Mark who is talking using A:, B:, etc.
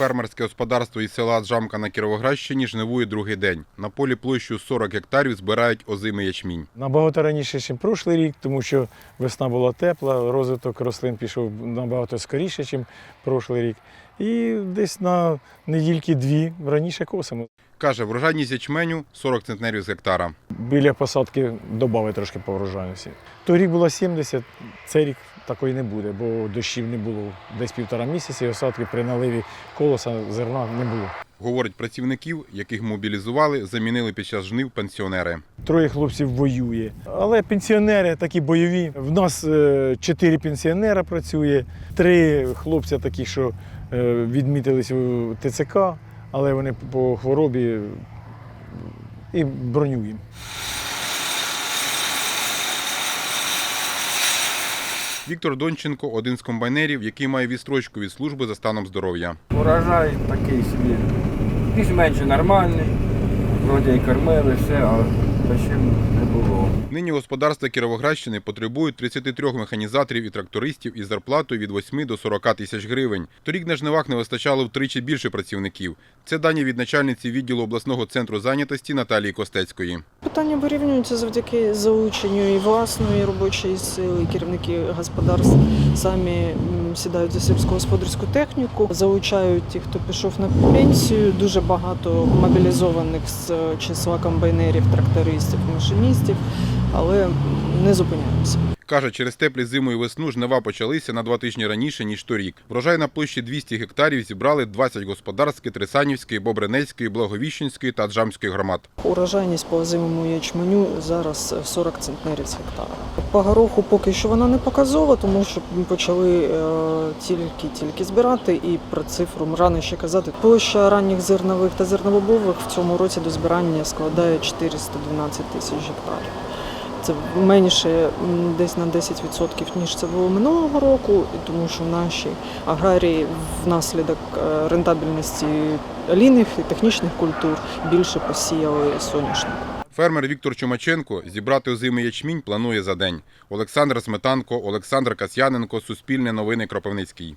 A: Фермерське господарство із села Джамка на Кіровоградщині жнивує другий день. На полі площею 40 гектарів збирають озимий ячмінь.
B: Набагато раніше, ніж прошлий рік, тому що весна була тепла, розвиток рослин пішов набагато скоріше, ніж прошлий рік. І десь на недільки дві раніше косимо.
A: Каже, врожайність ячменю 40 центнерів з гектара.
B: Біля посадки додали трошки по врожайності. Той рік було 70, цей рік такої не буде, бо дощів не було десь півтора місяці, і осадки при наливі колоса зерна не було.
A: Говорить, працівників, яких мобілізували, замінили під час жнив пенсіонери.
B: Троє хлопців воює. Але пенсіонери такі бойові. В нас е, чотири пенсіонера працює, три хлопця такі, що е, відмітились у ТЦК, але вони по хворобі і броню
A: Віктор Донченко один з комбайнерів, який має відстрочку від служби за станом здоров'я.
C: Урожай такий собі. Більш-менш нормальний. Вроді і кормили, все, а дощів не було.
A: Нині господарства Кіровоградщини потребують 33 механізаторів і трактористів із зарплатою від 8 до 40 тисяч гривень. Торік на жнивах не вистачало втричі більше працівників. Це дані від начальниці відділу обласного центру зайнятості Наталії Костецької.
D: Питання вирівнюються завдяки залученню і власної робочої сили. Керівники господарств самі сідають за сільськогосподарську техніку, залучають тих, хто пішов на пенсію. Дуже багато мобілізованих з числа комбайнерів, трактористів, машиністів, але не зупиняємося.
A: Каже, через теплі зиму і весну жнива почалися на два тижні раніше, ніж торік. Врожай на площі 200 гектарів зібрали 20 господарських Трисанівської, Бобринецької, Благовіщенської та Джамської громад.
D: Урожайність по озимому ячменю зараз 40 центнерів з гектара. По гороху поки що вона не показова, тому що ми почали тільки-тільки збирати, і про цифру рано ще казати. Площа ранніх зернових та зерновобових в цьому році до збирання складає 412 тисяч гектарів. Це менше десь на 10% ніж це було минулого року, тому що наші аграрії внаслідок е, рентабельності олійних і технічних культур більше посіяли соняшник.
A: Фермер Віктор Чумаченко зібрати озимий ячмінь планує за день. Олександр Сметанко, Олександр Касьяненко, Суспільне новини Кропивницький.